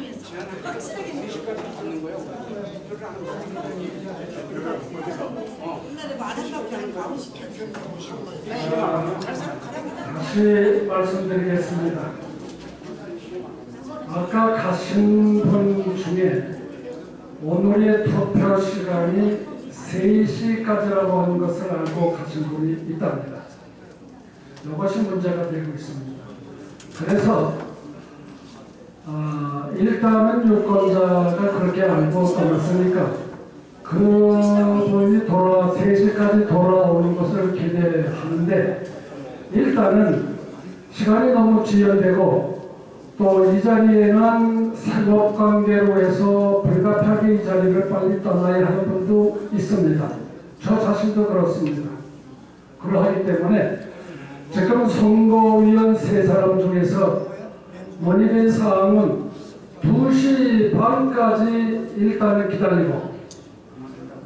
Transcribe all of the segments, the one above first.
위해서. 확실하게 옛날에 마당밖에 안 가고 싶어 다시 말씀드리겠습니다. 아까 가신 분 중에 오늘의 투표 시간이 3시까지라고 하는 것을 알고 가신 분이 있답니다. 이것이 문제가 되고 있습니다. 그래서 어, 일단은 유권자가 그렇게 알고 떠났으니까 그분이 돌아 3시까지 돌아오는 것을 기대하는데 일단은 시간이 너무 지연되고 또 이 자리에는 사업 관계로 해서 불가피하게 이 자리를 빨리 떠나야 하는 분도 있습니다. 저 자신도 그렇습니다. 그러하기 때문에 지금 선거위원 세 사람 중에서 원인의 사항은 2시 반까지 일단은 기다리고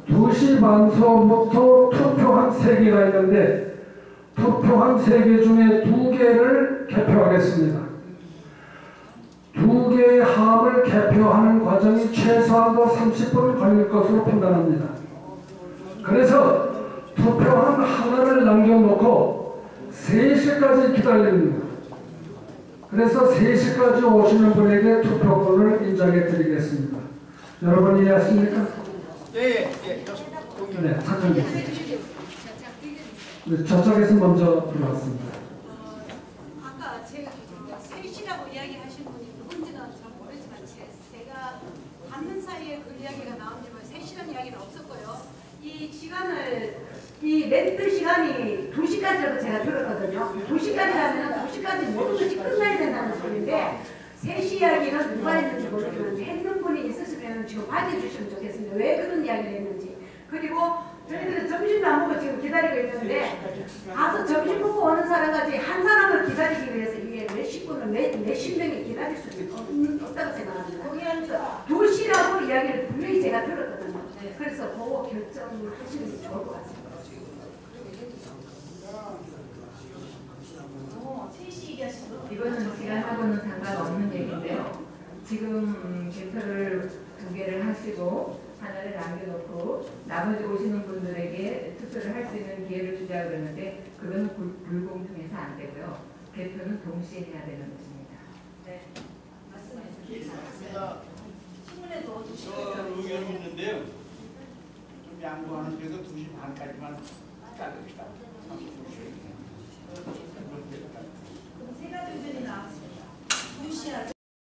2시 반서부터 투표한 3개가 있는데 투표한 3개 중에 2개를 개표하겠습니다. 두 개의 합을 개표하는 과정이 최소한도 30분 걸릴 것으로 판단합니다. 그래서 투표한 하나를 남겨놓고 3시까지 기다립니다. 그래서 3시까지 오시는 분에게 투표권을 인정해 드리겠습니다. 여러분 이해하십니까? 예 예 예. 네, 차장님. 네, 저쪽에서 먼저 들어왔습니다. 아까 제가 셋이라고 이야기하신 분이 누군지는 잘 모르지만 제, 제가 받는 사이에 그 이야기가 나온지만 셋이라는 이야기는 없었고요. 이 시간을 이 멘트 시간이 2시까지라고 제가 들었거든요. 2시까지라면 2시까지 모든 것이 끝나야 된다는 소리인데 3시 이야기는 누가 했는지 모르지만 했는 분이 있으시면 지금 밝혀주시면 좋겠습니다. 왜 그런 이야기를 했는지. 그리고 저희들은 점심도 안 먹고 지금 기다리고 있는데 가서 점심 먹고 오는 사람까지 한 사람을 기다리기 위해서 이게 몇십 분을 몇, 몇십 명이 기다릴 수 없다고 생각합니다. 그래서 두 시라고 이야기를 분명히 제가 들었거든요. 그래서 그거 결정을 하시는 게 좋을 것 같습니다. 이거는 시간 하고는 상관없는 얘기인데요. 지금 음, 개표를 두 개를 하시고 하나를 남겨놓고 나머지 오시는 분들에게 투표를 할 수 있는 기회를 주자 그러는데 그건 불, 불공정해서 안 되고요. 개표는 동시에 해야 되는 것입니다. 네 말씀해 주세요 신문에 넣어주시고 저 의견이 있는데요. 좀 양보하는 데서 2시 반까지만. 30분